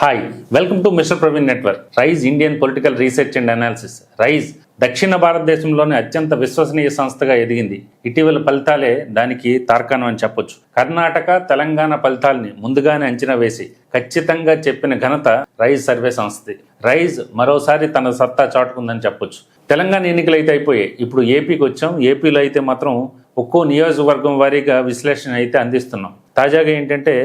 Hi welcome to mister Praveen network Rise Indian political research and analysis Rise దక్షిణ భారతదేశంలోని అత్యంత విశ్వసనీయ సంస్థగా ఎదిగింది. ఇటీవల ఫలితాలే దానికి తార్కాణం అని చెప్పొచ్చు. కర్ణాటక తెలంగాణ ఫలితాల్ని ముందుగానే అంచనా వేసి ఖచ్చితంగా చెప్పిన ఘనత రైజ్ సర్వే సంస్థది. రైజ్ మరోసారి తన సత్తా చాటుకుందని చెప్పొచ్చు. తెలంగాణ ఎన్నికలు అయితే అయిపోయాయి. ఇప్పుడు ఏపీకి వచ్చాం. ఏపీలో అయితే మాత్రం ఒక్కో నియోజకవర్గం వారీగా విశ్లేషణ అయితే అందిస్తున్నాం. తాజాగా ఏంటంటే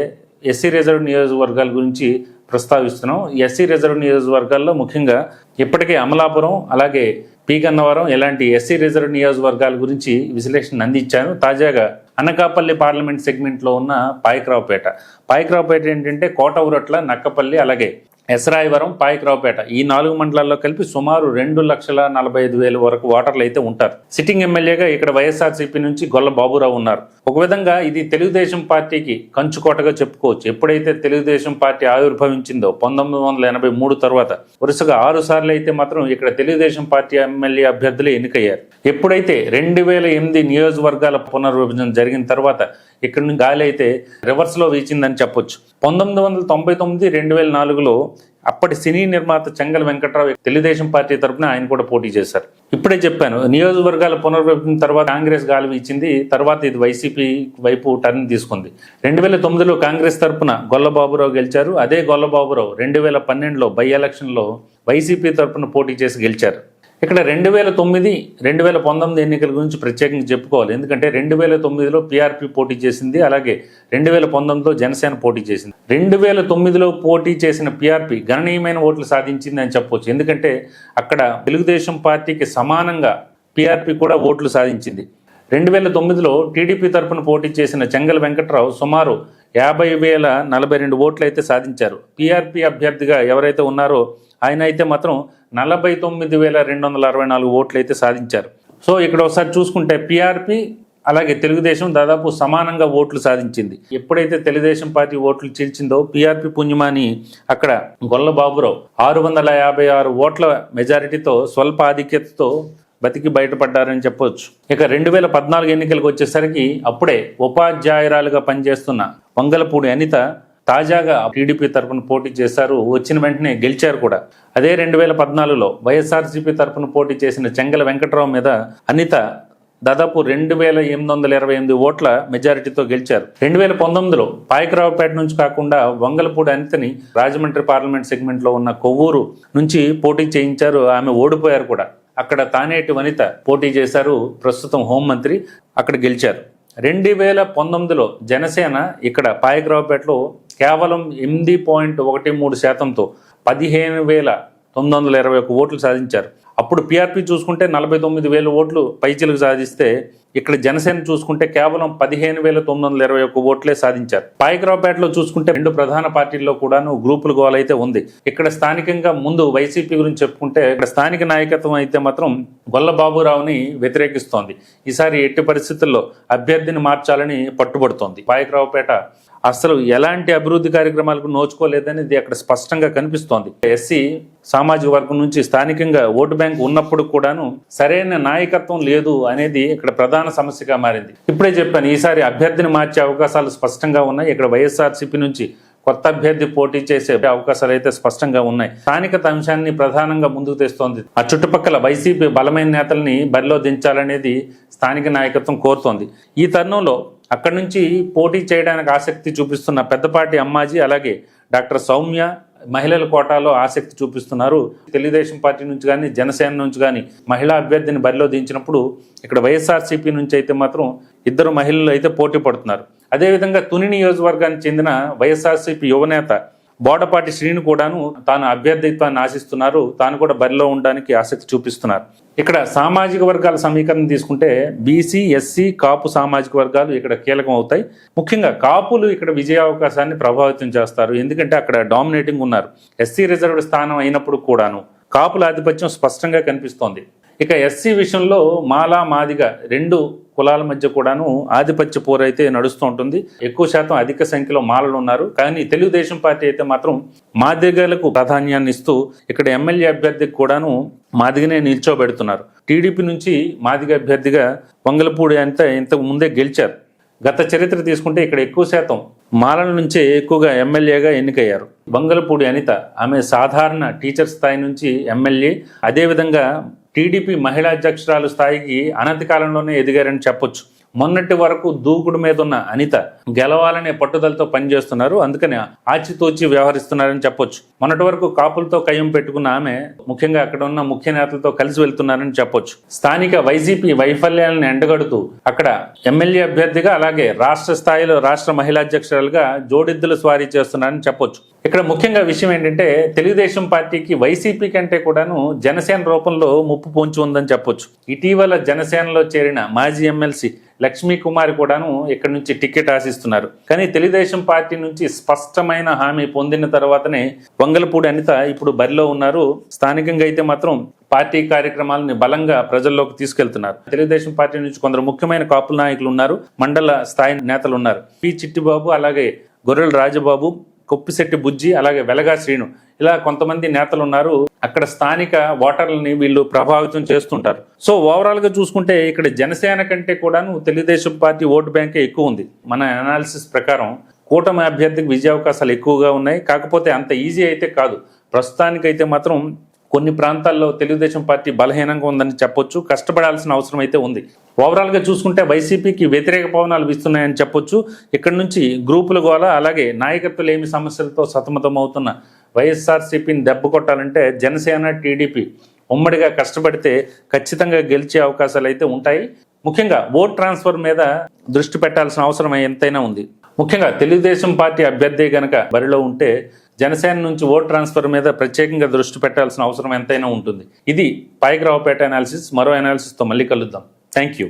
ఎస్సీ రిజర్వ్ నియోజకవర్గాల గురించి ప్రస్తావిస్తున్నాం. ఎస్సీ రిజర్వ్ నియోజకవర్గాల్లో ముఖ్యంగా ఇప్పటికే అమలాపురం అలాగే పి గన్నవరం ఇలాంటి ఎస్సీ రిజర్వ్ నియోజకవర్గాల గురించి విశ్లేషణ అందించాను తాజాగా అనకాపల్లి పార్లమెంట్ సెగ్మెంట్లో ఉన్న పాయకరావుపేట. పాయకరావుపేట ఏంటంటే కోటవురట్ల నక్కపల్లి అలాగే ఎసరాయవరం పాయకరావుపేట ఈ నాలుగు మండలాల్లో కలిపి సుమారు రెండు లక్షల నలభై ఐదు వేల వరకు ఓటర్లు అయితే ఉంటారు. సిట్టింగ్ ఎమ్మెల్యేగా ఇక్కడ వైఎస్ఆర్సీపీ నుంచి గొల్ల బాబురావు ఉన్నారు. ఒక విధంగా ఇది తెలుగుదేశం పార్టీకి కంచుకోటగా చెప్పుకోవచ్చు. ఎప్పుడైతే తెలుగుదేశం పార్టీ ఆవిర్భవించిందో పంతొమ్మిది వందల ఎనభై మూడు తర్వాత వరుసగా ఆరు సార్లు అయితే మాత్రం ఇక్కడ తెలుగుదేశం పార్టీ ఎమ్మెల్యే అభ్యర్థులు ఎన్నికయ్యారు. ఎప్పుడైతే రెండు వేల ఎనిమిది నియోజకవర్గాల పునర్విభజన జరిగిన తర్వాత ఇక్కడ నుంచి గాలి అయితే రివర్స్లో వీచిందని చెప్పొచ్చు. పంతొమ్మిది వందల తొంభై తొమ్మిది రెండు వేల నాలుగులో అప్పటి సినీ నిర్మాత చెంగల్ వెంకట్రావు తెలుగుదేశం పార్టీ తరపున ఆయన కూడా పోటీ చేశారు. ఇప్పుడే చెప్పాను నియోజకవర్గాల పునర్విభజన తర్వాత కాంగ్రెస్ గాలివి ఇచ్చింది తర్వాత ఇది వైసీపీ వైపు టర్న్ తీసుకుంది. రెండు వేల తొమ్మిదిలో కాంగ్రెస్ తరపున గొల్లబాబురావు గెలిచారు అదే గొల్లబాబురావు రెండు వేల పన్నెండులో బై ఎలక్షన్లో వైసీపీ తరపున పోటీ చేసి గెలిచారు. ఇక్కడ రెండు వేల తొమ్మిది రెండు వేల పంతొమ్మిది ఎన్నికల గురించి ప్రత్యేకంగా చెప్పుకోవాలి. ఎందుకంటే రెండు వేల తొమ్మిదిలో పీఆర్పీ పోటీ చేసింది అలాగే రెండు వేల పంతొమ్మిదిలో జనసేన పోటీ చేసింది. రెండు వేల తొమ్మిదిలో పోటీ చేసిన పీఆర్పీ గణనీయమైన ఓట్లు సాధించింది అని చెప్పవచ్చు ఎందుకంటే అక్కడ తెలుగుదేశం పార్టీకి సమానంగా పీఆర్పీ కూడా ఓట్లు సాధించింది. రెండు వేల తొమ్మిదిలో టీడీపీ తరపున పోటీ చేసిన చెంగల్ వెంకట్రావు సుమారు యాభై వేల నలభై రెండు ఓట్లు అయితే సాధించారు పీఆర్పీ అభ్యర్థిగా ఎవరైతే ఉన్నారో ఆయన అయితే మాత్రం నలభై తొమ్మిది వేల రెండు వందల అరవై నాలుగు ఓట్లు అయితే సాధించారు. సో ఇక్కడ ఒకసారి చూసుకుంటే పిఆర్పి అలాగే తెలుగుదేశం దాదాపు సమానంగా ఓట్లు సాధించింది. ఎప్పుడైతే తెలుగుదేశం పార్టీ ఓట్లు చీల్చిందో పిఆర్పి పుణ్యమాని అక్కడ గొల్ల బాబురావు ఆరు వందల యాభై ఆరు ఓట్ల మెజారిటీతో స్వల్ప ఆధిక్యతతో బతికి బయటపడ్డారని చెప్పవచ్చు ఇక రెండు వేల పద్నాలుగు ఎన్నికలకు వచ్చేసరికి అప్పుడే ఉపాధ్యాయురాలుగా పనిచేస్తున్న వంగలపూడి అనిత తాజాగా టీడీపీ తరపున పోటీ చేశారు వచ్చిన వెంటనే గెలిచారు కూడా. అదే రెండు వేల పద్నాలుగులో వైఎస్ఆర్సీపీ తరపున పోటీ చేసిన చెంగల వెంకట్రావు మీద అనిత దాదాపు రెండు వేల ఎనిమిది వందల ఇరవై ఎనిమిది ఓట్ల మెజారిటీతో గెలిచారు. రెండు వేల పంతొమ్మిదిలో పాయకరావుపేట నుంచి కాకుండా వంగలపూడి అనితని రాజమండ్రి పార్లమెంట్ సెగ్మెంట్లో ఉన్న కొవ్వూరు నుంచి పోటీ చేయించారు ఆమె ఓడిపోయారు కూడా. అక్కడ తానేటి వనిత పోటీ చేశారు ప్రస్తుతం హోంమంత్రి అక్కడ గెలిచారు. రెండు వేల పంతొమ్మిదిలో జనసేన ఇక్కడ పాయకరావుపేటలో కేవలం ఎనిమిది పాయింట్ ఒకటి మూడు శాతంతో పదిహేను వేల తొమ్మిది వందల ఇరవై ఒక ఓట్లు సాధించారు. అప్పుడు పీఆర్పీ చూసుకుంటే నలభై తొమ్మిది వేల ఓట్లు పైచిలకు సాధిస్తే ఇక్కడ జనసేన చూసుకుంటే కేవలం పదిహేను వేల తొమ్మిది వందల ఇరవై ఒక్క ఓట్లే సాధించారు. పాయకరావుపేటలో చూసుకుంటే రెండు ప్రధాన పార్టీల్లో కూడాను గ్రూపుల గోల్ అయితే ఉంది. ఇక్కడ స్థానికంగా ముందు వైసీపీ గురించి చెప్పుకుంటే ఇక్కడ స్థానిక నాయకత్వం అయితే మాత్రం గొల్ల బాబురావుని వ్యతిరేకిస్తోంది. ఈసారి ఎట్టి పరిస్థితుల్లో అభ్యర్థిని మార్చాలని పట్టుబడుతోంది. పాయకరావుపేట అసలు ఎలాంటి అభివృద్ధి కార్యక్రమాలకు నోచుకోలేదనేది అక్కడ స్పష్టంగా కనిపిస్తోంది. ఎస్సీ సామాజిక వర్గం నుంచి స్థానికంగా ఓటు బ్యాంక్ ఉన్నప్పుడు కూడాను సరైన నాయకత్వం లేదు అనేది ఇక్కడ ప్రధాన సమస్యగా మారింది. ఇప్పుడే చెప్పాను ఈసారి అభ్యర్థిని మార్చే అవకాశాలు స్పష్టంగా ఉన్నాయి. ఇక్కడ వైఎస్ఆర్సీపీ నుంచి కొత్త అభ్యర్థి పోటీ చేసే అవకాశాలు అయితే స్పష్టంగా ఉన్నాయి. స్థానికత అంశాన్ని ప్రధానంగా ముందుకు తెస్తోంది. ఆ చుట్టుపక్కల వైసీపీ బలమైన నేతల్ని బరిలో దించాలనేది స్థానిక నాయకత్వం కోరుతోంది. ఈ తరుణంలో అక్కడి నుంచి పోటీ చేయడానికి ఆసక్తి చూపిస్తున్న పెద్దపాటి అమ్మాజీ అలాగే డాక్టర్ సౌమ్య మహిళల కోటాలో ఆసక్తి చూపిస్తున్నారు. తెలుగుదేశం పార్టీ నుంచి కానీ జనసేన నుంచి కానీ మహిళా అభ్యర్థిని బరిలో దించినప్పుడు ఇక్కడ వైఎస్ఆర్సీపీ నుంచి అయితే మాత్రం ఇద్దరు మహిళలు అయితే పోటీ పడుతున్నారు. అదేవిధంగా తుని నియోజకవర్గానికి చెందిన వైఎస్ఆర్సీపీ యువనేత బోడపాటి శ్రీను కూడాను తాను అభ్యర్థిత్వాన్ని ఆశిస్తున్నారు. తాను కూడా బరిలో ఉండడానికి ఆసక్తి చూపిస్తున్నారు. ఇక్కడ సామాజిక వర్గాల సమీకరణ తీసుకుంటే బీసీ ఎస్సీ కాపు సామాజిక వర్గాలు ఇక్కడ కీలకం అవుతాయి. ముఖ్యంగా కాపులు ఇక్కడ విజయావకాశాన్ని ప్రభావితం చేస్తారు. ఎందుకంటే అక్కడ డామినేటింగ్ ఉన్నారు. ఎస్సీ రిజర్వ్డ్ స్థానం అయినప్పుడు కూడాను కాపుల ఆధిపత్యం స్పష్టంగా కనిపిస్తోంది. ఇక ఎస్సీ విషయంలో మాలా మాదిగ రెండు కులాల మధ్య కూడాను ఆధిపత్య పోరైతే నడుస్తూ ఉంటుంది. ఎక్కువ శాతం అధిక సంఖ్యలో మాలలు ఉన్నారు. కానీ తెలుగుదేశం పార్టీ అయితే మాత్రం మాదిగలకు ప్రాధాన్యాన్ని ఇస్తూ ఇక్కడ ఎమ్మెల్యే అభ్యర్థికి కూడాను మాదిగనే నిల్చోబెడుతున్నారు. టీడీపీ నుంచి మాదిగ అభ్యర్థిగా వంగలపూడి అంతా ఇంతకు ముందే గెలిచారు. గత చరిత్ర తీసుకుంటే ఇక్కడ ఎక్కువ శాతం మాలల నుంచే ఎక్కువగా ఎమ్మెల్యేగా ఎన్నికయ్యారు. బంగలపూడి అనిత ఆమె సాధారణ టీచర్ స్థాయి నుంచి ఎమ్మెల్యే. అదేవిధంగా టీడీపీ మహిళా అధ్యక్షురాలు స్థాయికి అనతి కాలంలోనే ఎదిగారని చెప్పొచ్చు. మొన్నటి వరకు దూకుడు మీద ఉన్న అనిత గెలవాలనే పట్టుదలతో పనిచేస్తున్నారు. అందుకని ఆచితూచి వ్యవహరిస్తున్నారని చెప్పొచ్చు. మొన్నటి వరకు కాపులతో కయ్యం పెట్టుకున్న ఆమె ముఖ్యంగా అక్కడ ఉన్న ముఖ్య నేతలతో కలిసి వెళ్తున్నారని చెప్పొచ్చు. స్థానిక వైసీపీ వైఫల్యాలను ఎండగడుతూ అక్కడ ఎమ్మెల్యే అభ్యర్థిగా అలాగే రాష్ట్ర స్థాయిలో రాష్ట్ర మహిళాధ్యక్షురాలుగా జోడిద్దులు స్వారీ చేస్తున్నారని చెప్పొచ్చు. ఇక్కడ ముఖ్యంగా విషయం ఏంటంటే తెలుగుదేశం పార్టీకి వైసీపీ కంటే కూడాను జనసేన రూపంలో ముప్పు పొంచి ఉందని చెప్పొచ్చు. ఇటీవల జనసేనలో చేరిన మాజీ ఎమ్మెల్సీ లక్ష్మీ కుమారి కూడాను ఇక్కడి నుంచి టికెట్ ఆశిస్తున్నారు కానీ తెలుగుదేశం పార్టీ నుంచి స్పష్టమైన హామీ పొందిన తర్వాతనే వంగలపూడి అనిత ఇప్పుడు బరిలో ఉన్నారు. స్థానికంగా అయితే మాత్రం పార్టీ కార్యక్రమాలని బలంగా ప్రజల్లోకి తీసుకెళ్తున్నారు. తెలుగుదేశం పార్టీ నుంచి కొందరు ముఖ్యమైన కాపుల నాయకులు ఉన్నారు. మండల స్థాయి నేతలు ఉన్నారు. పి చిట్టిబాబు అలాగే గొర్రెల రాజబాబు కొప్పిశెట్టి బుజ్జి అలాగే వెలగా శ్రీను. ఇలా కొంతమంది నేతలు ఉన్నారు అక్కడ స్థానిక ఓటర్లని వీళ్ళు ప్రభావితం చేస్తుంటారు. సో ఓవరాల్గా చూసుకుంటే ఇక్కడ జనసేన కంటే కూడాను తెలుగుదేశం పార్టీ ఓటు బ్యాంకే ఎక్కువ ఉంది. మన అనాలిసిస్ ప్రకారం కూటమి అభ్యర్థికి విజయ అవకాశాలు ఎక్కువగా ఉన్నాయి. కాకపోతే అంత ఈజీ అయితే కాదు. ప్రస్తుతానికైతే మాత్రం కొన్ని ప్రాంతాల్లో తెలుగుదేశం పార్టీ బలహీనంగా ఉందని చెప్పొచ్చు. కష్టపడాల్సిన అవసరం అయితే ఉంది. ఓవరాల్గా చూసుకుంటే వైసీపీకి వ్యతిరేక పవనాలు వీస్తున్నాయని చెప్పొచ్చు. ఇక్కడ నుంచి గ్రూపుల గోల అలాగే నాయకత్వ లేమి సమస్యలతో సతమతమవుతున్న వైఎస్ఆర్సీపీని దెబ్బ కొట్టాలంటే జనసేన టీడీపీ ఉమ్మడిగా కష్టపడితే ఖచ్చితంగా గెలిచే అవకాశాలు అయితే ఉంటాయి. ముఖ్యంగా ఓట్ ట్రాన్స్ఫర్ మీద దృష్టి పెట్టాల్సిన అవసరం ఎంతైనా ఉంది. ముఖ్యంగా తెలుగుదేశం పార్టీ అభ్యర్థి గనక బరిలో ఉంటే జనసేన నుంచి ఓట్ ట్రాన్స్ఫర్ మీద ప్రత్యేకంగా దృష్టి పెట్టాల్సిన అవసరం ఎంతైనా ఉంటుంది. ఇది పాయకరావుపేట అనాలిసిస్ మరో అనాలిసిస్తో మళ్ళీ కలుద్దాం. Thank you